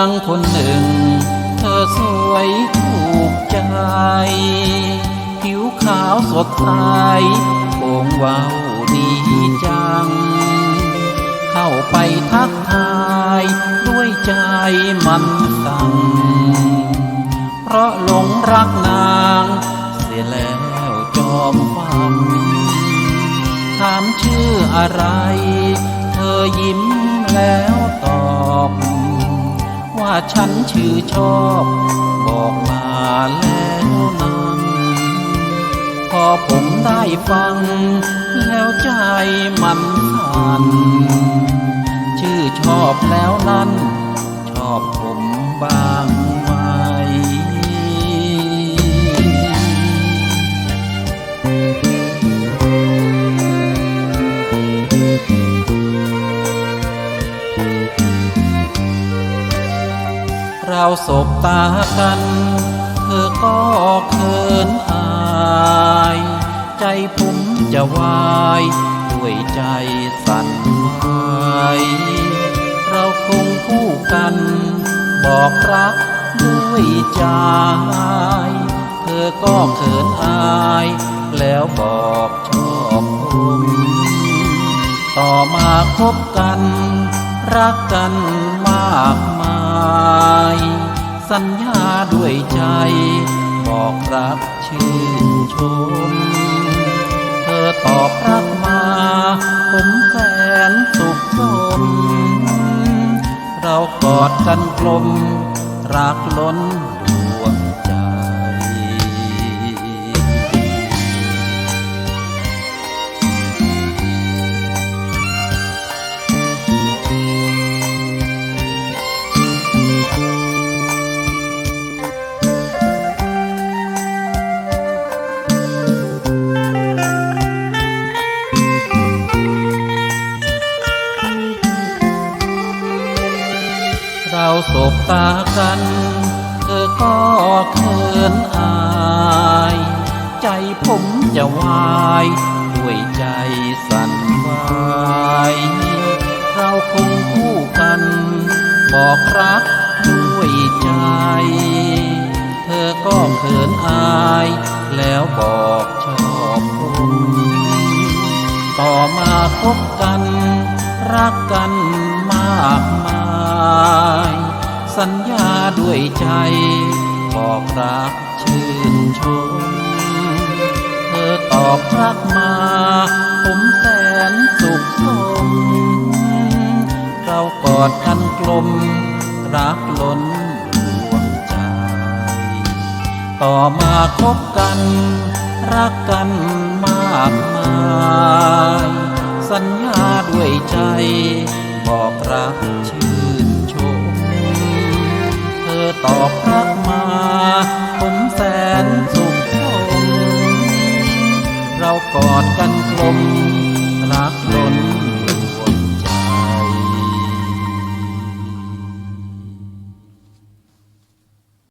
างคนหนึ่ง เธอสวยถูกใจ ผิวขาวสดใสโป่งวาวดีจัง เข้าไปทักทายด้วยใจมันสั่ง เพราะหลงรักนาง เสียแล้วจอมฟันถามชื่ออะไร เธอยิ้มแล้วตอบ ฉันชื่อชอบ บอกมาแล้วนั้นพอผมได้ฟัง แล้วใจมันสั่นชื่อชอบแล้วนั้น ชอบผมบ้าง เราสบตากัน เธอก็เขินอาย ใจผมจะวาย ด้วยใจสั่นไหวเราคงคู่กัน บอกรักด้วยใจ เธอก็เขินอาย แล้วบอกชอบผมต่อมาคบกัน รักกันมากมาย สัญญาด้วยใจ บอกรักชื่นชม เธอตอบรักมา ผมแสนสุขสมเรากอดกันกลม รักล้น เราสบตากัน เธอก็เขินอาย ใจผมจะวายด้วยใจสั่นไหวเราคงคู่กัน บอกรักด้วยใจ เธอก็เขินอาย แล้วบอกชอบผมต่อมาพบกัน รักกันมากมาย สัญญาด้วยใจ บอกรักชื่นชม เธอตอบรักมา ผมแสนสุขสม เรากอดกันกลม รักล้นดวงใจ ต่อมาคบกัน รักกันมากมาย สัญญาด้วยใจ บอกรักชื่น อตอบรักมา